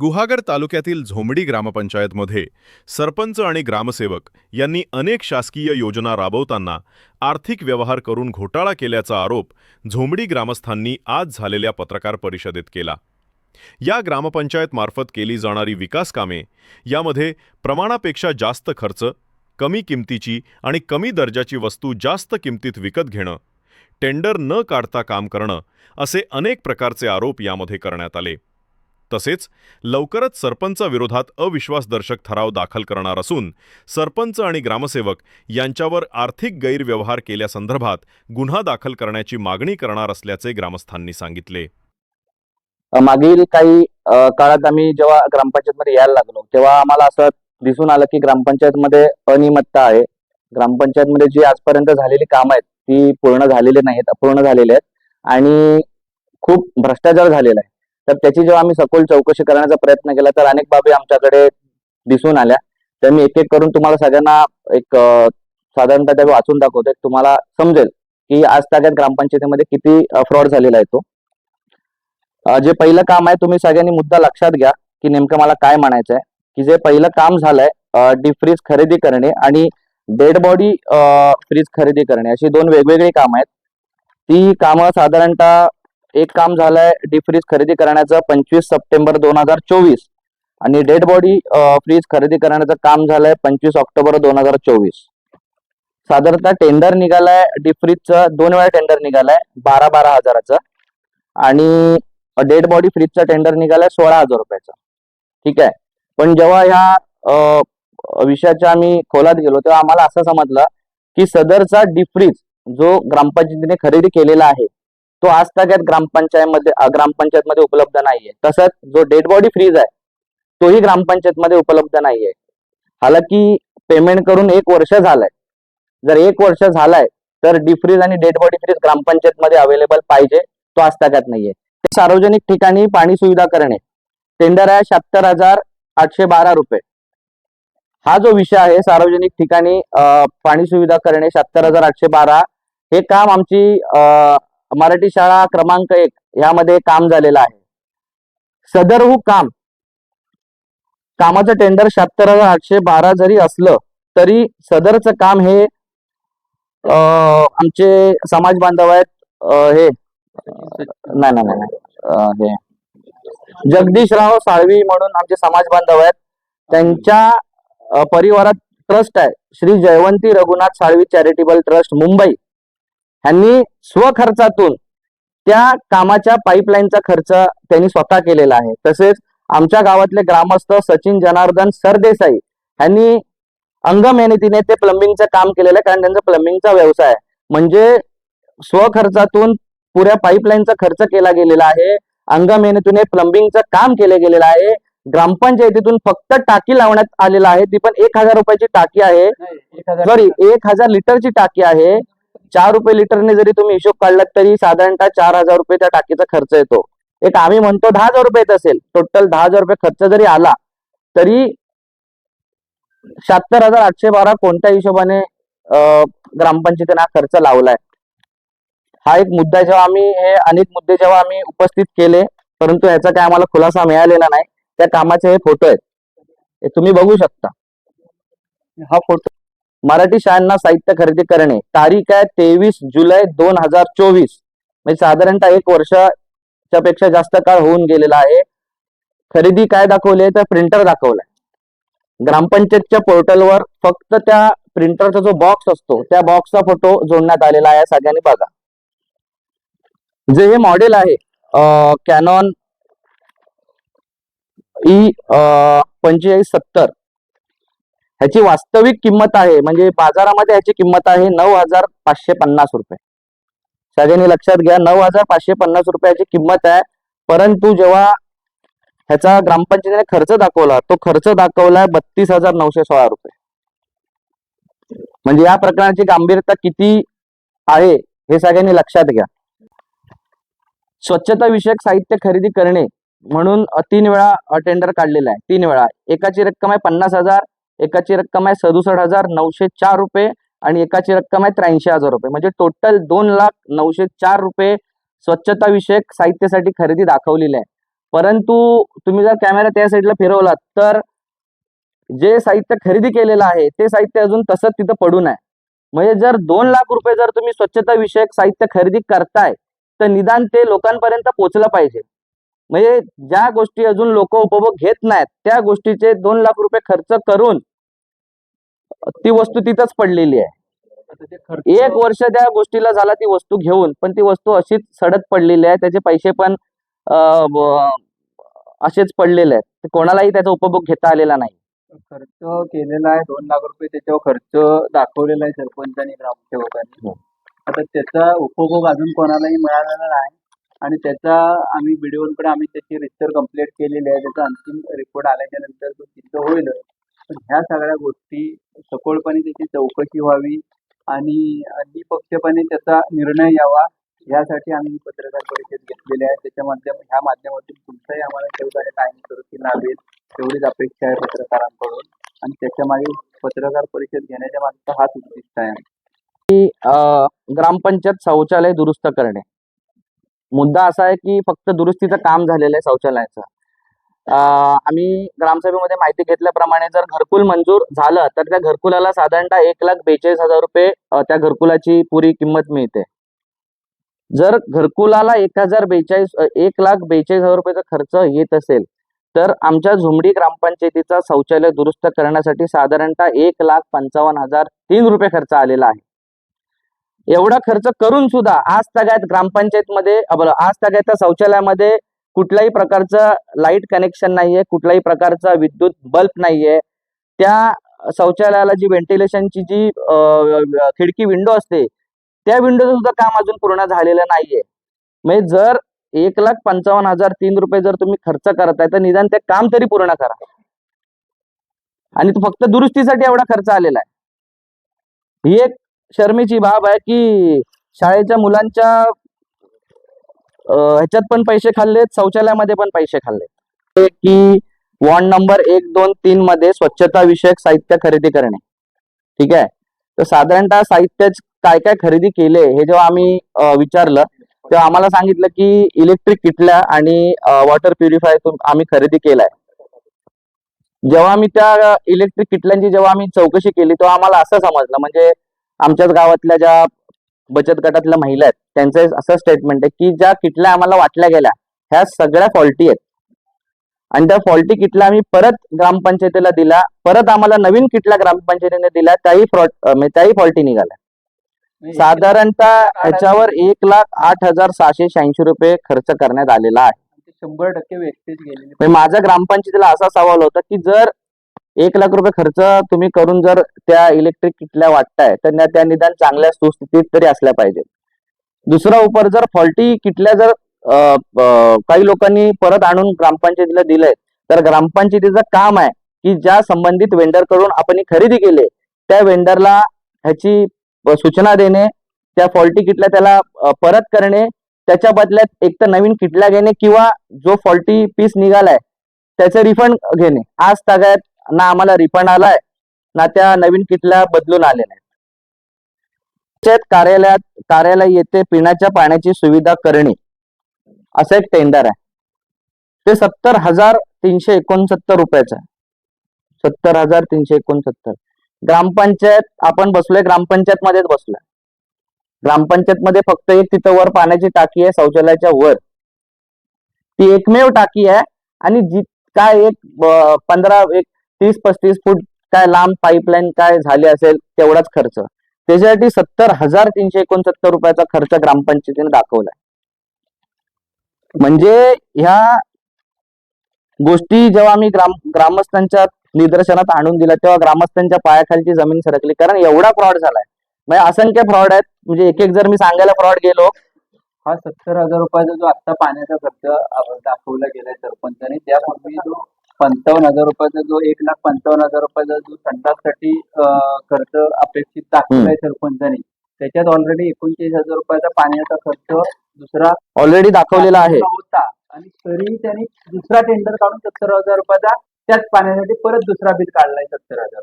गुहागर तालुक्यातील झोमडी ग्रामपंचायतमध्ये सरपंच आणि ग्रामसेवक यांनी अनेक शासकीय योजना राबवताना आर्थिक व्यवहार करून घोटाळा केल्याचा आरोप झोंबडी ग्रामस्थांनी आज झालेल्या पत्रकार परिषदेत केला. या ग्रामपंचायतमार्फत केली जाणारी विकास कामे यामध्ये प्रमाणापेक्षा जास्त खर्च कमी किमतीची आणि कमी दर्जाची वस्तू जास्त किमतीत विकत घेणं टेंडर न काढता काम करणं असे अनेक प्रकारचे आरोप यामध्ये करण्यात आले. तसेच लवकरच सरपंचाविरोधात अविश्वासदर्शक ठराव दाखल करणार असून सरपंच आणि ग्रामसेवक यांच्यावर आर्थिक गैरव्यवहार केल्यासंदर्भात गुन्हा दाखल करण्याची मागणी करणार असल्याचे ग्रामस्थांनी सांगितले. मागील काही काळात आम्ही जेव्हा ग्रामपंचायतमध्ये यायला लागलो तेव्हा आम्हाला असं दिसून आलं की ग्रामपंचायतमध्ये अनियमितता आहे. ग्रामपंचायतमध्ये जी आजपर्यंत झालेली कामं आहेत ती पूर्ण झालेली नाहीत अपूर्ण झालेली आहेत आणि खूप भ्रष्टाचार झालेला आहे. तर त्याची जेव्हा आम्ही सखोल चौकशी करण्याचा प्रयत्न केला तर अनेक बाबी आमच्याकडे दिसून आल्या. त्या मी एक एक करून तुम्हाला सगळ्यांना एक साधारणतः त्या वाचून दाखवतो. तुम्हाला समजेल की आज ताग्यात ग्रामपंचायतीमध्ये किती फ्रॉड झालेला आहे तो. जे पहिलं काम आहे तुम्ही सगळ्यांनी मुद्दा लक्षात घ्या की नेमकं मला काय म्हणायचं आहे. की जे पहिलं काम झालंय डिफ्रीज फ्रीज खरेदी करणे आणि डेड बॉडी फ्रीज खरेदी करणे अशी दोन वेगवेगळी कामं आहेत. ती कामं साधारणतः एक काम झालंय डीप फ्रीज खरेदी करण्याचं पंचवीस सप्टेंबर दोन हजार चोवीस. आणि डेड बॉडी फ्रीज खरेदी करण्याचं काम झालंय पंचवीस ऑक्टोबर दोन हजार चोवीस. साधारणतः टेंडर निघालाय डीप फ्रीजचं दोन वेळा टेंडर निघालाय बारा बारा हजाराचं. आणि डेड बॉडी फ्रीजचा टेंडर निघालाय सोळा हजार रुपयाचा. ठीक आहे? पण जेव्हा ह्या विषयाच्या आम्ही खोलात गेलो तेव्हा आम्हाला असं समजलं की सदरचा डीप फ्रीज जो ग्रामपंचायतीने खरेदी केलेला आहे तो आज ग्रामपंचायत ग्रामपंचायतमध्ये ग्रामपंचायत ग्रामपंचायतमध्ये उपलब्ध नाहीये. तसंच जो डेड बॉडी फ्रीज आहे तोही ग्रामपंचायतमध्ये उपलब्ध नाहीये. हालाकी पेमेंट करून एक वर्ष झालंय. जर एक वर्ष झालाय तर डिफ्रीज फ्रीज आणि डेड बॉडी फ्रीज ग्रामपंचायतमध्ये अवेलेबल पाहिजे तो आज नाहीये. सार्वजनिक ठिकाणी पाणी सुविधा करणे टेंडर आहे शहात्तर हजार आठशे बारा रुपये. हा जो विषय आहे सार्वजनिक ठिकाणी पाणी सुविधा करणे शहात्तर हजार आठशे बारा हे काम आमची मराठी शाळा क्रमांक एक यामध्ये काम झालेलं आहे. सदरहू हो काम. कामाचं टेंडर शहात्तर हजार आठशे बारा जरी असलं तरी सदरचं काम हे आमचे समाज बांधव आहेत हे नाही नाही नाही, हे जगदीशराव साळवी म्हणून आमचे समाज बांधव आहेत. त्यांच्या परिवारात ट्रस्ट आहे. Shri Jaywanti Raghunath Salvi charitable trust Mumbai. ह्यांनी स्वखर्चातून त्या कामाच्या पाईपलाईनचा खर्च त्यांनी स्वतः केलेला आहे. तसेच आमच्या गावातले ग्रामस्थ सचिन जनार्दन सरदेसाई ह्यांनी अंगमेहनतीने ते प्लंबिंगचं काम केलेलं आहे कारण त्यांचा प्लंबिंगचा व्यवसाय आहे. म्हणजे स्वखर्चातून पुऱ्या पाईपलाईनचा खर्च केला गेलेला आहे अंगमेहनतीने प्लंबिंगचं काम केलं गेलेलं आहे. ग्रामपंचायतीतून फक्त टाकी लावण्यात आलेला आहे ती पण एक हजार रुपयाची टाकी आहे. सॉरी एक हजार लिटरची टाकी आहे. चार रुपये लिटरने जरी तुम्ही हिशोब काढलात तरी साधारणतः चार हजार रुपये त्या टाकीचा खर्च येतो. एक आम्ही म्हणतो दहा हजार रुपये येत असेल टोटल दहा हजार रुपये खर्च जरी आला तरी शहात्तर हजार आठशे बारा कोणत्या हिशोबाने ग्रामपंचायतीने हा खर्च लावलाय? हा एक मुद्दा जेव्हा आम्ही हे अनेक मुद्दे जेव्हा आम्ही उपस्थित केले परंतु याचा काय आम्हाला खुलासा मिळालेला नाही त्या कामाचे हे फोटो आहेत. हे तुम्ही बघू शकता. हा फोटो मराठी शाळांना साहित्य खरेदी करणे. तारीख आहे तेवीस जुलै दोन हजार चोवीस. म्हणजे साधारणतः एक वर्षाच्या पेक्षा जास्त काळ होऊन गेलेला आहे. खरेदी काय दाखवले तर प्रिंटर दाखवलाय ग्रामपंचायतच्या पोर्टलवर फक्त त्या प्रिंटरचा जो बॉक्स असतो त्या बॉक्सचा फोटो जोडण्यात आलेला आहे. सगळ्यांनी बघा. जे हे मॉडेल आहे कॅनॉन ई e, पंचेचाळीस सत्तर. ह्याची वास्तविक किंमत आहे म्हणजे बाजारामध्ये ह्याची किंमत आहे नऊ हजार पाचशे पन्नास रुपये. सगळ्यांनी लक्षात घ्या नऊ हजार पाचशे पन्नास रुपयाची किंमत आहे परंतु जेव्हा ह्याचा ग्रामपंचायतीने खर्च दाखवला तो खर्च दाखवलाय बत्तीस हजार नऊशे सोळा रुपये. म्हणजे या प्रकरणाची गांभीर्यता किती आहे हे सगळ्यांनी लक्षात घ्या. स्वच्छता विषयक साहित्य खरेदी करणे म्हणून तीन वेळा टेंडर काढलेला आहे तीन वेळा. एकाची रक्कम आहे पन्नास हजार एकाची रक्कम आहे सदुसष्ट हजार नऊशे चार रुपये आणि एकाची रक्कम आहे त्र्याऐंशी हजार रुपये. म्हणजे टोटल दोन लाख नऊशे चार रुपये स्वच्छता विषयक साहित्यासाठी खरेदी दाखवलेली आहे. परंतु तुम्ही जर कॅमेरा त्या साईडला फिरवला तर जे साहित्य खरेदी केलेलं आहे ते साहित्य अजून तसंच तिथं पडून आहे म्हणजे जर दोन लाख रुपये जर तुम्ही स्वच्छता विषयक साहित्य खरेदी करताय तर निदान ते लोकांपर्यंत पोहोचलं पाहिजे. म्हणजे ज्या गोष्टी अजून लोक उपभोग घेत नाहीत त्या गोष्टीचे दोन लाख रुपये खर्च करून ती वस्तू तिथंच पडलेली आहे. एक वर्ष त्या गोष्टीला झाला ती वस्तू घेऊन पण ती वस्तू अशीच सडत पडलेली आहे त्याचे पैसे पण असेच पडलेले आहेत. कोणालाही त्याचा उपभोग घेता आलेला नाही. खर्च केलेला आहे दोन लाख रुपये त्याच्यावर खर्च दाखवलेला आहे सरपंचांनी ग्रामसेवकांनी. हो. आता त्याचा उपभोग अजून कोणालाही मिळालेला नाही. आणि त्याचा आम्ही बीडीओकडे आम्ही त्याची रिस्टर कंप्लीट केलेली आहे. त्याचा अंतिम रिपोर्ट आल्याच्यानंतर तो सिद्ध होईल. पण ह्या सगळ्या गोष्टी सखोलपणे त्याची चौकशी व्हावी आणि निपक्षपणे त्याचा निर्णय यावा यासाठी आम्ही पत्रकार परिषद घेतलेली आहे. त्याच्या माध्यम ह्या माध्यमातून तुमचाही आम्हाला सहकार्य कायम करून लाभेल तेवढीच अपेक्षा आहे पत्रकारांकडून. आणि त्याच्यामागे पत्रकार परिषद घेण्याच्या मागचा हाच उद्दिष्ट आहे. की ग्रामपंचायत शौचालय दुरुस्त करणे. मुद्दा असा आहे की फक्त दुरुस्तीचं काम झालेलं आहे शौचालयाचं. आम्ही ग्रामसभेमध्ये माहिती घेतल्याप्रमाणे जर घरकुल मंजूर झालं तर त्या घरकुलाला साधारणतः एक लाख बेचाळीस हजार रुपये त्या घरकुलाची पुरी किंमत मिळते. जर घरकुलाला एक हजार बेचाळीस एक लाख बेचाळीस हजार रुपयाचा खर्च येत असेल तर आमच्या झुमडी ग्रामपंचायतीचा शौचालय दुरुस्त करण्यासाठी साधारणतः एक लाख पंचावन्न हजार तीन रुपये खर्च आलेला आहे. एवढा खर्च करून सुद्धा आज तगायत ग्रामपंचायतमध्ये मध्ये आज तगायत त्या शौचालयामध्ये कुठल्याही प्रकारचं लाइट कनेक्शन नाहीये कुठल्याही प्रकारचा विद्युत बल्ब नाहीये. त्या शौचालयाला जी व्हेंटिलेशनची जी खिडकी विंडो असते त्या विंडोचं सुद्धा काम अजून पूर्ण झालेलं नाहीये. म्हणजे जर एक लाख पंचावन्न हजार तीन रुपये जर तुम्ही खर्च करताय तर निदान ते काम तरी पूर्ण करा. आणि तो फक्त दुरुस्तीसाठी एवढा खर्च आलेला आहे. ही एक शर्मेची बाब आहे की शाळेच्या मुलांच्या ह्याच्यात पण पैसे खाल्लेत शौचालयामध्ये पण पैसे खाल्लेत. की वॉर्ड नंबर एक दोन तीन मध्ये स्वच्छता विषयक साहित्य खरेदी करणे. ठीक आहे? तर साधारणतः साहित्य काय काय खरेदी केले हे जेव्हा आम्ही विचारलं तेव्हा आम्हाला सांगितलं की इलेक्ट्रिक किटल्या आणि वॉटर प्युरिफायर आम्ही खरेदी केलाय. जेव्हा आम्ही त्या इलेक्ट्रिक किटल्यांची जेव्हा आम्ही चौकशी केली तेव्हा आम्हाला असं समजलं. म्हणजे आमच्याच गावातल्या ज्या बचत गटातल्या महिला आहेत त्यांचं असं स्टेटमेंट आहे की ज्या किटल्या आम्हाला वाटल्या गेल्या ह्या सगळ्या फॉल्टी आहेत. आणि त्या फॉल्टी किटल्या आम्ही परत ग्रामपंचायतीला दिल्या परत आम्हाला नवीन किटल्या ग्रामपंचायतीने दिल्या त्याही फ्रॉड त्याही फॉल्टी निघाल्या. म्हणजे साधारणतः ह्याच्यावर एक लाख आठ हजार सहाशे शहाऐंशी रुपये खर्च करण्यात आलेला आहे. शंभर टक्के व्यक्तीच गेलेली. म्हणजे माझ्या ग्रामपंचायतीला असा सवाल होता की जर एक लाख रुपये खर्च तुम्ही करून जर त्या इलेक्ट्रिक किटल्या वाटताय तर त्या- निदान चांगल्या सुस्थितीत तरी असल्या पाहिजेत. दुसरा उपर जर फॉल्टी किटल्या जर काही लोकांनी परत आणून ग्रामपंचायतीला दिलंय तर ग्रामपंचायतीचं काम आहे की ज्या संबंधित वेंडरकडून आपण खरेदी केले त्या वेंडरला ह्याची सूचना देणे त्या फॉल्टी किटल्या त्याला परत करणे त्याच्या बदल्यात एक तर नवीन किटल्या घेणे किंवा जो फॉल्टी पीस निघालाय त्याचं रिफंड घेणे. आज तागायत ना आम्हाला रिफंड आलाय ना त्या नवीन किटल्या बदलून आलेल्या आहेत. पंचायत कार्यालयात कार्यालय येथे पिण्याच्या पाण्याची सुविधा करणे असं एक टेंडर आहे. ते सत्तर हजार तीनशे एकोणसत्तर रुपयाचं आहे. सत्तर हजार तीनशे एकोणसत्तर. ग्रामपंचायत आपण बसलोय ग्रामपंचायत मध्येच बसलोय. ग्रामपंचायत मध्ये फक्त एक तिथं वर पाण्याची टाकी आहे शौचालयाच्या वर. ती एकमेव टाकी आहे आणि जी काय एक पंधरा एक तीस पस्तीस फूट काय लांब पाईपलाईन काय झाली असेल तेवढाच खर्च. त्याच्यासाठी सत्तर हजार तीनशे एकोणसत्तर रुपयाचा खर्च ग्रामपंचायतीने दाखवलाय. म्हणजे ह्या गोष्टी जेव्हा आम्ही ग्राम ग्रामस्थांच्या निदर्शनात आणून दिला तेव्हा ग्रामस्थांच्या पायाखालची जमीन सरकली. कारण एवढा फ्रॉड झालाय. म्हणजे असंख्य फ्रॉड आहेत. म्हणजे एक एक जर मी सांगायला फ्रॉड गेलो. हा सत्तर हजार रुपयाचा जो आता पाण्याचा खर्च दाखवला गेलाय सरपंचाने त्यापूर्वी जो पंचावन्न हजार रुपयाचा जो एक लाख पंचावन्न हजार रुपयाचा जो संडाससाठी अ, खर्च अपेक्षित दाखवलाय सरपंचाने त्याच्यात ऑलरेडी एकोणचाळीस हजार रुपयाचा पाण्याचा खर्च दुसरा ऑलरेडी दाखवलेला आहे. होता. आणि तरी त्यांनी दुसरा टेंडर काढून सत्तर हजार रुपयाचा त्याच पाण्यासाठी परत दुसरा बिल काढलाय सत्तर हजार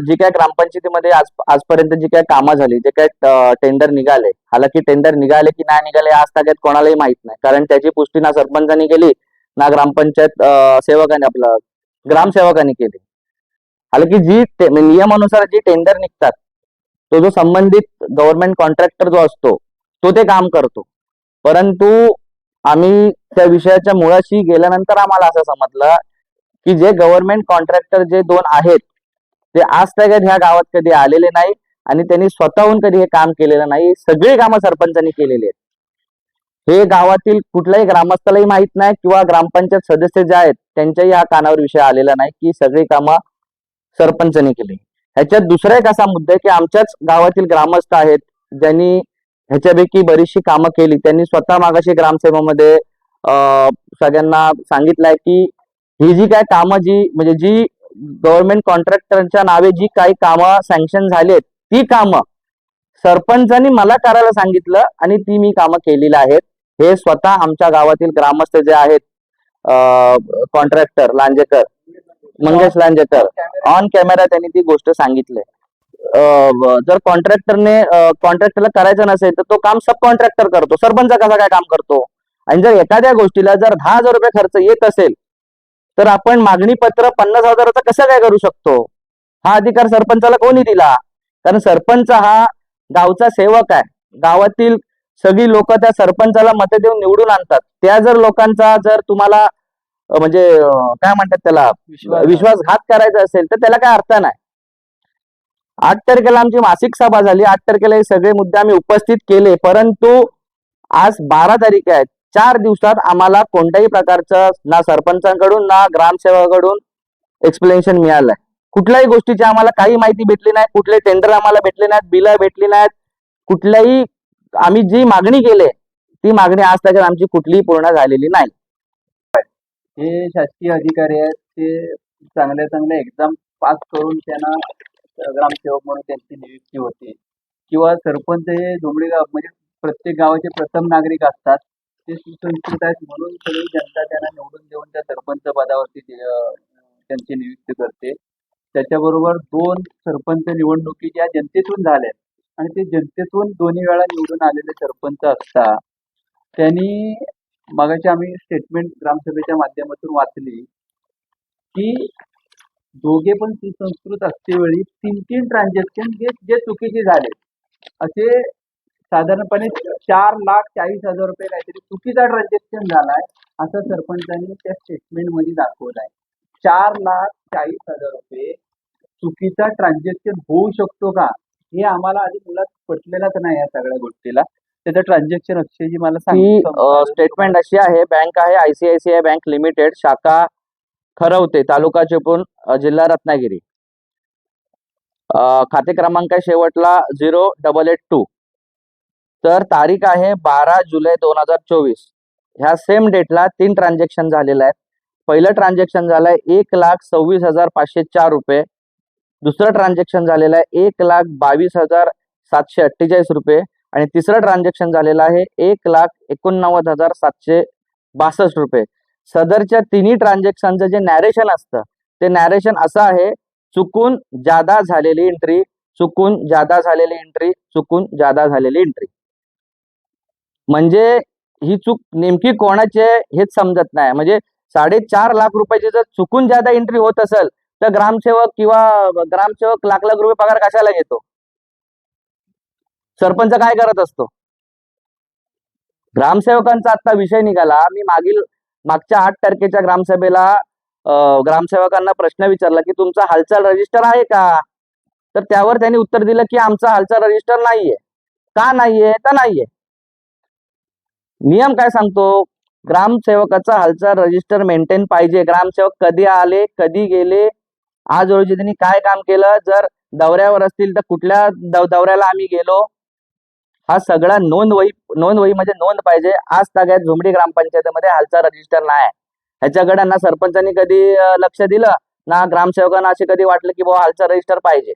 जी काय ग्रामपंचायतीमध्ये आज आजपर्यंत जी काय कामं झाली जे काय टेंडर निघाले हालाकी टेंडर निघाले की नाही निघाले आज ताग्यात कोणालाही माहीत नाही. कारण त्याची पुष्टी ना सरपंचांनी केली ना ग्रामपंचायत सेवकांनी आपलं ग्रामसेवकांनी केली. हालाकी जी म्हणजे नियमानुसार जी टेंडर निघतात तो जो संबंधित गव्हर्नमेंट कॉन्ट्रॅक्टर जो असतो तो ते काम करतो. परंतु आम्ही त्या विषयाच्या मुळाशी गेल्यानंतर आम्हाला असं समजलं की जे गव्हर्नमेंट कॉन्ट्रॅक्टर जे दोन आहेत ते आज तगत ह्या गावात कधी आलेले नाही आणि त्यांनी स्वतःहून कधी हे काम केलेलं नाही सगळी कामं सरपंचांनी केलेली आहेत. हे गावातील कुठल्याही ग्रामस्थालाही माहीत नाही किंवा ग्रामपंचायत सदस्य जे आहेत त्यांच्याही हा कानावर विषय आलेला नाही की सगळी कामं सरपंचांनी केली. ह्याच्यात दुसरा एक असा मुद्दा आहे की आमच्याच गावातील ग्रामस्थ आहेत ज्यांनी ह्याच्यापैकी बरीचशी कामं केली. त्यांनी स्वतः मागाशी ग्रामसेवामध्ये सगळ्यांना सगळ्यांना सांगितलंय की ही जी काय कामं जी म्हणजे जी गव्हर्नमेंट कॉन्ट्रॅक्टरच्या नावे जी काही कामं सँक्शन झालीत ती कामं सरपंचांनी मला करायला सांगितलं आणि ती मी कामं केलेली आहेत. हे स्वतः आमच्या गावातील ग्रामस्थ जे आहेत contractor Lanjekar Mangesh Lanjekar on camera त्यांनी ती गोष्ट सांगितली. जर कॉन्ट्रॅक्टरने कॉन्ट्रॅक्टरला करायचं नसेल तर तो काम सब कॉन्ट्रॅक्टर करतो. सरपंच कसा काय काम करतो? आणि जर एखाद्या गोष्टीला जर दहा हजार रुपये खर्च येत असेल तर आपण मागणी पत्र पन्नास हजाराचं कसं काय करू शकतो? हा अधिकार सरपंचाला कोणी दिला? कारण सरपंच हा गावचा सेवक आहे. गावातील सगळी लोक त्या सरपंचाला मतं देऊन निवडून आणतात. त्या जर लोकांचा जर तुम्हाला म्हणजे काय म्हणतात त्याला? विश्वास विश्वासघात करायचा असेल तर त्याला काय अर्थ नाही. आठ तारखेला आमची मासिक सभा झाली. आठ तारखेला हे सगळे मुद्दे आम्ही उपस्थित केले. परंतु आज बारा तारीख आहे चार दिवसात आम्हाला कोणत्याही प्रकारचं ना सरपंचांकडून ना ग्रामसेवकाकडून एक्सप्लेनेशन मिळालंय. कुठल्याही गोष्टीची आम्हाला काही माहिती भेटली नाही. कुठले टेंडर आम्हाला भेटले नाहीत. बिलं भेटली नाहीत. कुठल्याही आम्ही जी मागणी केली ती मागणी आज त्याच्यात आमची कुठलीही पूर्ण झालेली नाही. हे शासकीय अधिकारी आहेत ते चांगल्या चांगल्या एक्झाम पास करून त्यांना ग्रामसेवक म्हणून त्यांची नियुक्ती होते. किंवा सरपंच हे झोमडी गाव म्हणजे प्रत्येक गावाचे प्रथम नागरिक असतात ते सुसंस्कृत आहेत म्हणून सगळी जनता त्यांना निवडून देऊन त्या सरपंच पदावरती त्यांची नियुक्ती करते. त्याच्याबरोबर दोन सरपंच निवडणुकी ज्या जनतेतून झाल्या आणि ते जनतेतून दोन्ही वेळा निवडून आलेले सरपंच असता त्यांनी मगाची आम्ही स्टेटमेंट ग्रामसभेच्या माध्यमातून वाचली की दोघे पण सुसंस्कृत असतेवेळी तीन तीन ट्रान्झॅक्शन जे जे चुकीचे झाले. असे साधारणपणे चार लाख चाळीस हजार रुपये काहीतरी चुकीचा ट्रान्झॅक्शन झालाय असं सरपंचांनी त्या स्टेटमेंटमध्ये दाखवलं आहे चार लाख चाळीस हजार रुपये चुकीचा ट्रान्झॅक्शन होऊ शकतो का? हे आम्हाला आधी मुलात पटलेलंच नाही या सगळ्या गोष्टीला. त्याचं ट्रान्झॅक्शन अक्षयजी मला सांगितलं स्टेटमेंट अशी आहे बँक आहे आयसीआयसीआय बँक लिमिटेड शाखा खरवते तालुका चिपळूण अ, जिल्हा रत्नागिरी. अ, खाते क्रमांक आहे शेवटला झिरो डबल एट टू. तर तारीख आहे बारा जुलै दोन हजार चोवीस. ह्या सेम डेटला तीन ट्रान्झॅक्शन झालेलं आहे पहिलं ट्रान्झॅक्शन झालंय एक लाख सव्वीस हजार पाचशे चार रुपये. दुसरं ट्रान्झॅक्शन झालेलं आहे एक लाख बावीस हजार सातशे अठ्ठेचाळीस रुपये आणि तिसरं ट्रान्झॅक्शन झालेलं आहे एक लाख एकोणनव्वद हजार सातशे बासष्ट रुपये. सदरच्या तिन्ही ट्रान्झॅक्शनचं जे नॅरेशन असतं ते नॅरेशन असं आहे चुकून जादा झालेली एंट्री चुकून जादा झालेली एंट्री चुकून जादा झालेली एंट्री म्हणजे ही चूक नेमकी कोणाची आहे हेच समजत नाही. म्हणजे साडेचार लाख रुपयाची जर चुकून जादा एंट्री होत असेल तर ग्रामसेवक किंवा ग्रामसेवक लाख लाख रुपये पगार कशाला घेतो? सरपंच काय करत असतो? ग्रामसेवकांचा आता विषय निघाला. मी मागील मागच्या आठ तारखेच्या ग्रामसभेला ग्रामसेवकांना प्रश्न विचारला की तुमचा हालचाल रजिस्टर आहे का? तर त्यावर त्यांनी उत्तर दिलं की आमचा हालचाल रजिस्टर नाहीये. का नाहीये? तर नाहीये. नियम काय सांगतो? ग्रामसेवकाचा हालचाल रजिस्टर मेंटेन पाहिजे. ग्रामसेवक कधी आले कधी गेले आज रोजी त्यांनी काय काम केलं? जर दौऱ्यावर असतील तर कुठल्या दौऱ्याला आम्ही गेलो? हा सगळा नोंद वही नोंद वही म्हणजे नोंद पाहिजे. आज ताग्यात झुमडी ग्रामपंचायतीमध्ये हालचा रजिस्टर नाही. आहे ह्याच्याकडे ना सरपंचांनी कधी लक्ष दिलं? ना ग्रामसेवकांना असे कधी वाटलं की बाबा हालचा रजिस्टर पाहिजे.